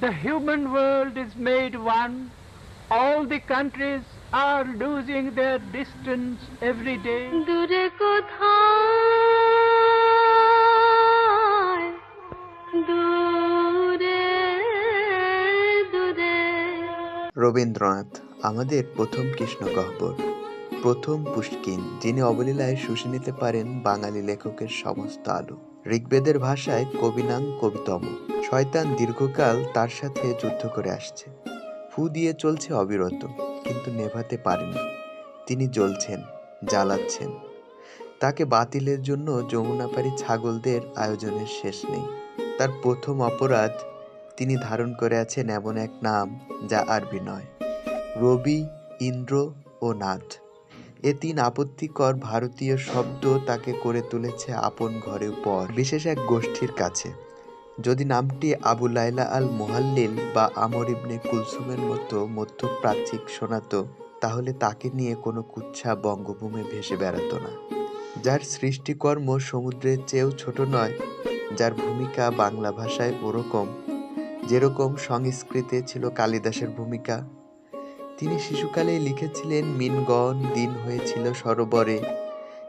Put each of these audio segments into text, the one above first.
The human world is made one. All the countries are losing their distance every day. দূরে কোথায় দূরে দূরে রবীন্দ্রনাথ আমাদের প্রথম কৃষ্ণ গহ্বর প্রথম পুষ্কিন যিনি অবলীলায় শুষে নিতে পারেন বাঙালি লেখকের সমস্ত আলো ঋগ্বেদের ভাষায় কবিনাং কবিতম শয়তান দীর্ঘকাল তার সাথে যুদ্ধ করে আসছে। ফু দিয়ে চলছে অবিরত, কিন্তু নেভাতে পারেনি। তিনি জ্বলছেন, জ্বালাচ্ছেন। তাকে বাতিলের জন্য যমুনাপাড়ি ছাগলদের আয়োজনের শেষ নেই। তার প্রথম অপরাধ তিনি ধারণ করে আছেন এমন এক নাম যা আরবি নয়, রবি, ইন্দ্র ও নাথ। এ তিন আপত্তিকর ভারতীয় শব্দ তাকে করে তুলেছে আপন ঘরে পর বিশেষ এক গোষ্ঠীর কাছে। যদি নামটি আবু লাইলা আল মোহাল্লিল বা আমর ইবনে কুলসুমের মতো মধ্যপ্রাচ্যিক শোনাতো, তাহলে তাকে নিয়ে কোনো কুচ্ছা বঙ্গভূমে ভেসে বেড়াতো না। যার সৃষ্টিকর্ম সমুদ্রের চেয়েও ছোট নয়, যার ভূমিকা বাংলা ভাষায় ওরকম, যেরকম সংস্কৃতে ছিল কালিদাসের ভূমিকা। তিনি শিশুকালেই লিখেছিলেন মিনগণ দিন হয়েছিল সরোবরে,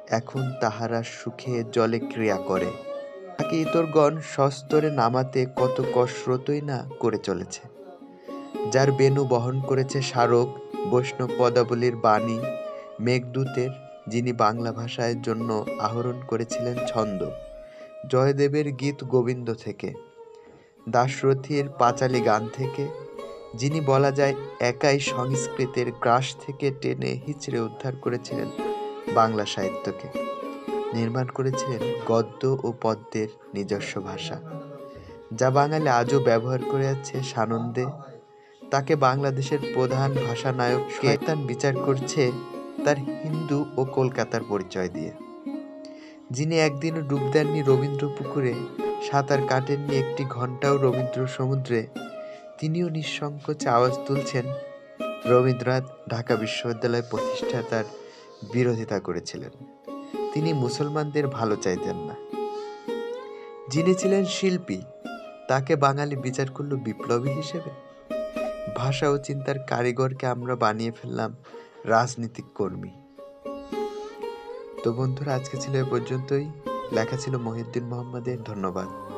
এখন তাহারা সুখে জলে ক্রিয়া করে। তাকে ইতরগণ সস্তরে নামাতে কত কসরতই না করে চলেছে। যার বেনু বহন করেছে স্মারক বৈষ্ণব পদাবলীর বাণী, মেঘদূতের, যিনি বাংলা ভাষায় জন্য আহরণ করেছিলেন ছন্দ, জয়দেবের গীত গোবিন্দ থেকে, দাশরথীর পাঁচালী গান থেকে, যিনি বলা যায় একাই সংস্কৃতের গ্রাস থেকে টেনে হিচড়ে উদ্ধার করেছিলেন বাংলা সাহিত্যকে। নির্মাণ করেছিলেন গদ্য ও পদ্যের নিজস্ব ভাষা, যা বাঙালি আজও ব্যবহার করে যাচ্ছে সানন্দে। তাকে বাংলাদেশের প্রধান ভাষা নায়ক শয়তান বিচার করছে তার হিন্দু ও কলকাতার পরিচয় দিয়ে। যিনি একদিন ডুব দেননি রবীন্দ্র পুকুরে সাঁতার কাটেননি একটি ঘন্টাও রবীন্দ্র সমুদ্রে তিনিও নিঃসংকোচে আওয়াজ তুলছেন রবীন্দ্রনাথ ঢাকা বিশ্ববিদ্যালয় প্রতিষ্ঠাতার বিরোধিতা করেছিলেন। তিনি মুসলমানদের ভালো চাইতেন না। যিনি ছিলেন শিল্পী, তাকে বাঙালি বিচার করল বিপ্লবী হিসেবে। ভাষা ও চিন্তার কারিগরকে আমরা বানিয়ে ফেললাম রাজনীতিক কর্মী। তো বন্ধুরা, আজকে ছিল এ পর্যন্তই। লেখা ছিল মহিউদ্দিন মোহাম্মদের। ধন্যবাদ।